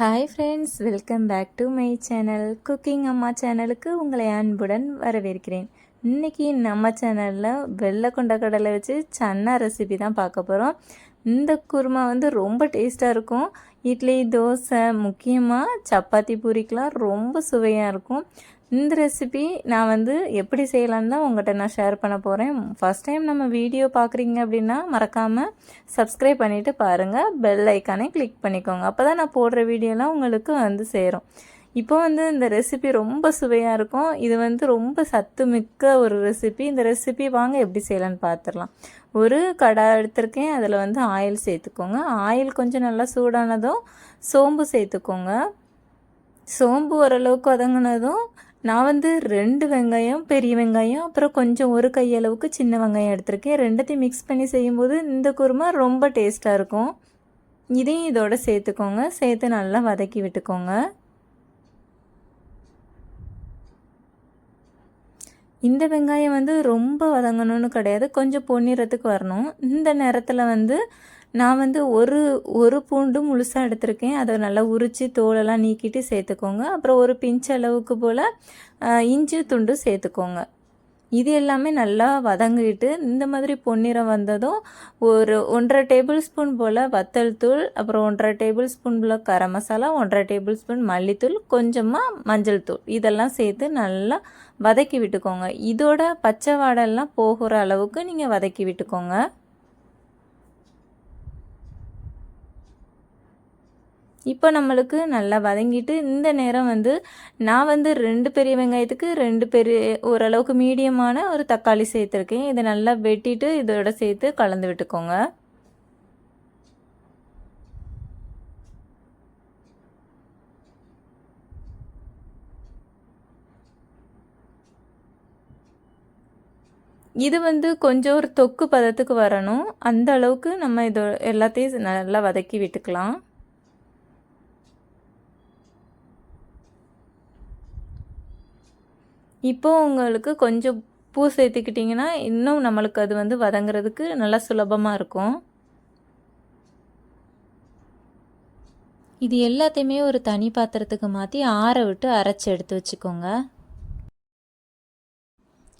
Hi friends welcome back to my channel cooking அம்மா சேனலுக்கு உங்களை அன்புடன் வரவேற்கிறேன். இன்றைக்கி நம்ம சேனலில் வெள்ளை கொண்ட கடலை வச்சு சன்னா ரெசிபி தான் பார்க்க போகிறோம் இந்த குருமா வந்து ரொம்ப டேஸ்ட்டாக இருக்கும். இட்லி தோசை முக்கியமாக சப்பாத்தி பூரிக்கெலாம் ரொம்ப சுவையாக இருக்கும். இந்த ரெசிபி நான் வந்து எப்படி செய்யலான்னு தான் உங்கள்கிட்ட நான் ஷேர் பண்ண போகிறேன் ஃபஸ்ட் டைம் நம்ம வீடியோ பார்க்குறீங்க அப்படின்னா மறக்காமல் சப்ஸ்கிரைப் பண்ணிவிட்டு பாருங்கள் பெல் ஐக்கானே கிளிக் பண்ணிக்கோங்க. அப்போ தான் நான் போடுற வீடியோலாம் உங்களுக்கு வந்து சேரும். இப்போ வந்து இந்த ரெசிபி ரொம்ப சுவையாக இருக்கும். இது வந்து ரொம்ப சத்து மிக்க ஒரு ரெசிபி இந்த ரெசிபி வாங்க எப்படி செய்யலான்னு பார்த்துடலாம் ஒரு கடா எடுத்திருக்கேன். அதில் வந்து ஆயில் சேர்த்துக்கோங்க. ஆயில் கொஞ்சம் நல்லா சூடானதும் சோம்பு சேர்த்துக்கோங்க. சோம்பு ஓரளவுக்கு வதங்கினதும் நான் வந்து ரெண்டு வெங்காயம் பெரிய வெங்காயம் அப்புறம் கொஞ்சம் ஒரு கையளவுக்கு சின்ன வெங்காயம் எடுத்திருக்கேன். ரெண்டத்தையும் மிக்ஸ் பண்ணி செய்யும்போது இந்த குருமா ரொம்ப டேஸ்ட்டாக இருக்கும். இதையும் இதோட சேர்த்துக்கோங்க. சேர்த்து நல்லா வதக்கி விட்டுக்கோங்க. இந்த வெங்காயம் வந்து ரொம்ப வதங்கணும்னு கிடையாது. கொஞ்சம் பொன்னிறத்துக்கு வரணும். இந்த நேரத்தில் வந்து நான் வந்து ஒரு ஒரு பூண்டு முழுசாக எடுத்திருக்கேன். அதை நல்லா உரித்து தோலெல்லாம் நீக்கிட்டு சேர்த்துக்கோங்க. அப்புறம் ஒரு பிஞ்ச் அளவுக்கு போல் இஞ்சி துண்டு சேர்த்துக்கோங்க. இது எல்லாமே நல்லா வதங்கிட்டு இந்த மாதிரி பொன்னிறம் வந்ததும் ஒரு ஒன்றரை டேபிள் ஸ்பூன் போல் வத்தல் தூள் அப்புறம் ஒன்றரை டேபிள் ஸ்பூன் போல் கரம் மசாலா ஒன்றரை டேபிள் ஸ்பூன் மல்லித்தூள் கொஞ்சமாக மஞ்சள் தூள். இதெல்லாம் சேர்த்து நல்லா வதக்கி விட்டுக்கோங்க. இதோட பச்சை வாடெல்லாம் போகிற அளவுக்கு நீங்கள் வதக்கி விட்டுக்கோங்க. இப்போ நம்மளுக்கு நல்லா வதங்கிட்டு இந்த நேரம் வந்து நான் வந்து ரெண்டு பெரிய வெங்காயத்துக்கு ரெண்டு பெரிய ஓரளவுக்கு மீடியமான ஒரு தக்காளி சேர்த்துருக்கேன். இதை நல்லா வெட்டிட்டு இதோட சேர்த்து கலந்து விட்டுக்கோங்க. இது வந்து கொஞ்சம் ஒரு தொக்கு பதத்துக்கு வரணும். அந்த அளவுக்கு நம்ம இதோ எல்லாத்தையும் நல்லா வதக்கி விட்டுக்கலாம். இப்போ உங்களுக்கு கொஞ்சம் பூ சேர்த்துக்கிட்டிங்கன்னா இன்னும் நம்மளுக்கு அது வந்து வதங்குறதுக்கு நல்லா சுலபமாக இருக்கும். இது எல்லாத்தையுமே ஒரு தனி பாத்திரத்துக்கு மாற்றி ஆற விட்டு அரைச்சி எடுத்து வச்சுக்கோங்க.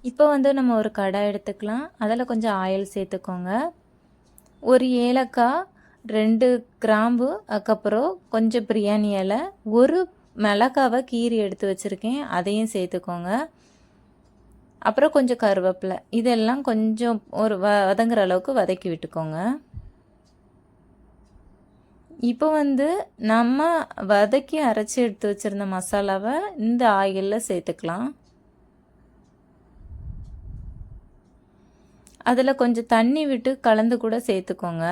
இப்போ வந்து நம்ம ஒரு கடை எடுத்துக்கலாம். அதில் கொஞ்சம் ஆயில் சேர்த்துக்கோங்க. ஒரு ஏலக்காய் ரெண்டு கிராம்பு அதுக்கப்புறம் கொஞ்சம் பிரியாணி இலை ஒரு மிளகாவை கீரி எடுத்து வச்சுருக்கேன். அதையும் சேர்த்துக்கோங்க. அப்புறம் கொஞ்சம் கருவேப்பிலை. இதெல்லாம் கொஞ்சம் ஒரு வ வதங்குற அளவுக்கு வதக்கி விட்டுக்கோங்க. இப்போ வந்து நம்ம வதக்கி அரைச்சி எடுத்து வச்சுருந்த மசாலாவை இந்த ஆயிலில் சேர்த்துக்கலாம். அதில் கொஞ்சம் தண்ணி விட்டு கலந்து கூட சேர்த்துக்கோங்க.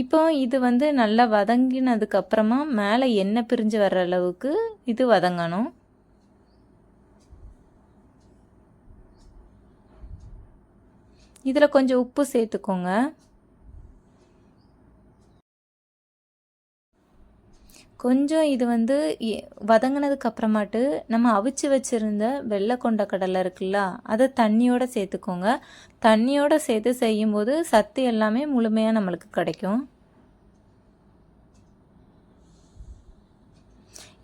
இப்போ இது வந்து நல்லா வதங்கினதுக்கு அப்புறமா மேலே எண்ணெய் பிரிஞ்சு வர்ற அளவுக்கு இது வதங்கணும். இதில் கொஞ்சம் உப்பு சேர்த்துக்கோங்க. கொஞ்சம் இது வந்து வதங்கினதுக்கு அப்புறமாட்டு நம்ம அவிச்சு வச்சுருந்த வெள்ளை கொண்ட கடலை இருக்குல்ல அதை தண்ணியோடு சேர்த்துக்கோங்க. தண்ணியோடு சேர்த்து செய்யும்போது சத்து எல்லாமே முழுமையாக நம்மளுக்கு கிடைக்கும்.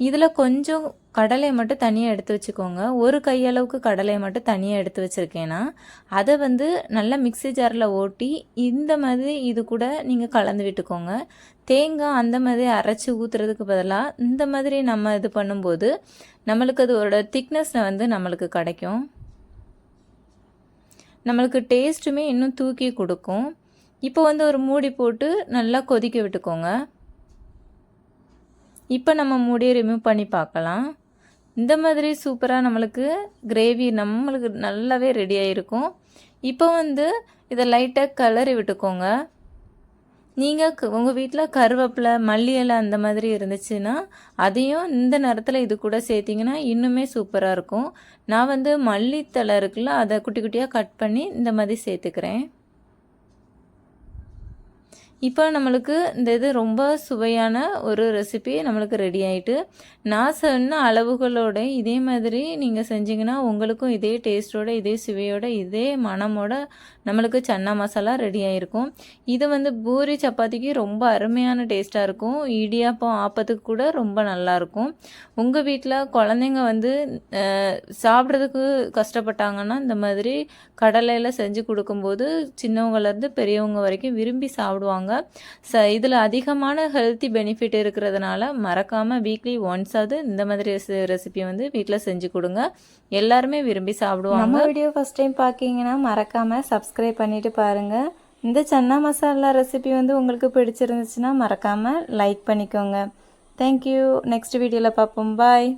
இதில் கொஞ்சம் கடலையை மட்டும் தனியாக எடுத்து வச்சுக்கோங்க. ஒரு கையளவுக்கு கடலையை மட்டும் தனியாக எடுத்து வச்சுருக்கேன்னா அதை வந்து நல்லா மிக்சி ஜாரில் ஓட்டி இந்த மாதிரி இது கூட நீங்கள் கலந்து விட்டுக்கோங்க. தேங்காய் அந்த மாதிரி அரைச்சி ஊற்றுறதுக்கு பதிலாக இந்த மாதிரி நம்ம இது பண்ணும்போது நம்மளுக்கு அதோட திக்னஸ் வந்து நம்மளுக்கு கிடைக்கும். நம்மளுக்கு டேஸ்ட்டுமே இன்னும் தூக்கி கொடுக்கும். இப்போ வந்து ஒரு மூடி போட்டு நல்லா கொதிக்க விட்டுக்கோங்க. இப்போ நம்ம மூடியை ரிமூவ் பண்ணி பார்க்கலாம் இந்த மாதிரி சூப்பராக நம்மளுக்கு கிரேவி நம்மளுக்கு நல்லாவே ரெடி ஆகிருக்கும் இப்போ வந்து இதை லைட்டாக கலரி விட்டுக்கோங்க. நீங்கள் உங்கள் வீட்டில் கருவேப்பிலை மல்லி இலை அந்த மாதிரி இருந்துச்சுன்னா அதையும் இந்த நேரத்தில் இது கூட சேர்த்திங்கன்னா இன்னுமே சூப்பராக இருக்கும். நான் வந்து மல்லித்தலை இருக்குல்ல அதை குட்டி குட்டியாக கட் பண்ணி இந்த மாதிரி சேர்த்துக்கிறேன். இப்போ நம்மளுக்கு இந்த இது ரொம்ப சுவையான ஒரு ரெசிபி நம்மளுக்கு ரெடி ஆகிட்டு நான் சொன்ன அளவுகளோட இதே மாதிரி நீங்கள் செஞ்சிங்கன்னா உங்களுக்கும் இதே டேஸ்ட்டோட இதே சுவையோட இதே மனமோட நம்மளுக்கு சன்னா மசாலா ரெடி ஆகிருக்கும் இது வந்து பூரி சப்பாத்திக்கு ரொம்ப அருமையான டேஸ்ட்டாக இருக்கும். இடியாப்பம் ஆப்பத்துக்கு கூட ரொம்ப நல்லாயிருக்கும் உங்கள் வீட்டில் குழந்தைங்க வந்து சாப்பிட்றதுக்கு கஷ்டப்பட்டாங்கன்னா இந்த மாதிரி கடலையில் செஞ்சு கொடுக்கும்போது சின்னவங்கலேருந்து பெரியவங்க வரைக்கும் விரும்பி சாப்பிடுவாங்க. ச இதில் அதிகமான ஹெல்த்தி பெனிஃபிட் இருக்கிறதுனால மறக்காமல் வீக்லி ஒன்ஸாவது இந்த மாதிரி ரெசிபி வந்து வீட்டில் செஞ்சு கொடுங்க. எல்லாருமே விரும்பி சாப்பிடுவாங்க. நம்ம வீடியோ ஃபஸ்ட் டைம் பார்க்கிங்கன்னா மறக்காமல் சப்ஸ்கிரைப் பண்ணிட்டு பாருங்கள் இந்த சன்னா மசாலா ரெசிபி வந்து உங்களுக்கு பிடிச்சிருந்துச்சுன்னா மறக்காமல் லைக் பண்ணிக்கோங்க. தேங்க்யூ நெக்ஸ்ட் வீடியோவில் பார்ப்போம். பாய்